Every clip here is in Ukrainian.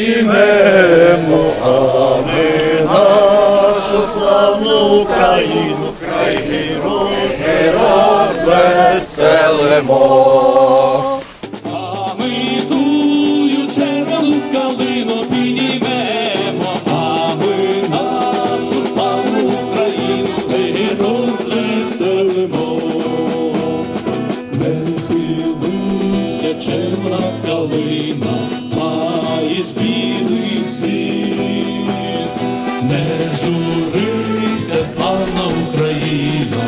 піднімемо, а ми нашу славну Україну, країну ми розвеселимо. А ми тую червону калину піднімемо, а ми нашу славну Україну ми розвеселимо. Не хилися червона калина, маєш білий світ, Не журися, славна Україна,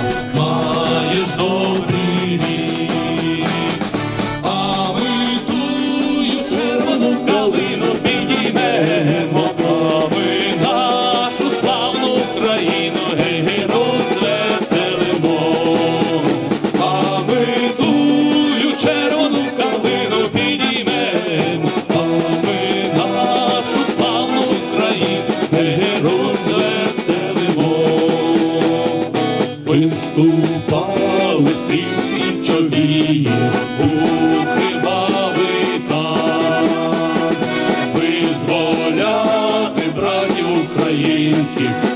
Виступали стрільці чові, у кривавий там, визволяти братів українських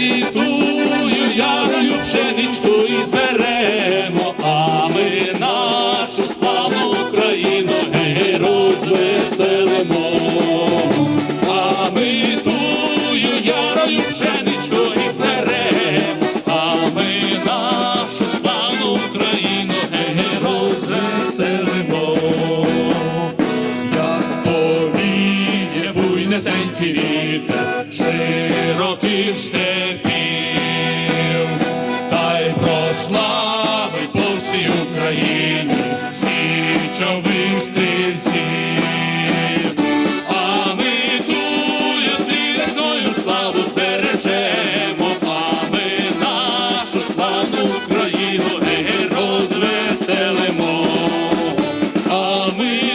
А ми тую ярою пшеничку і зберемо, а ми нашу славну Україну гей, розвеселимо. А ми тую ярою пшеничку і зберемо, а ми нашу славну Україну гей, розвеселимо. Як повіє буйнесенький вітер слави по всій Україні, січових стрільців, а ми тую стрільною славу збережемо, а ми нашу славну Україну не розвеселимо, а ми.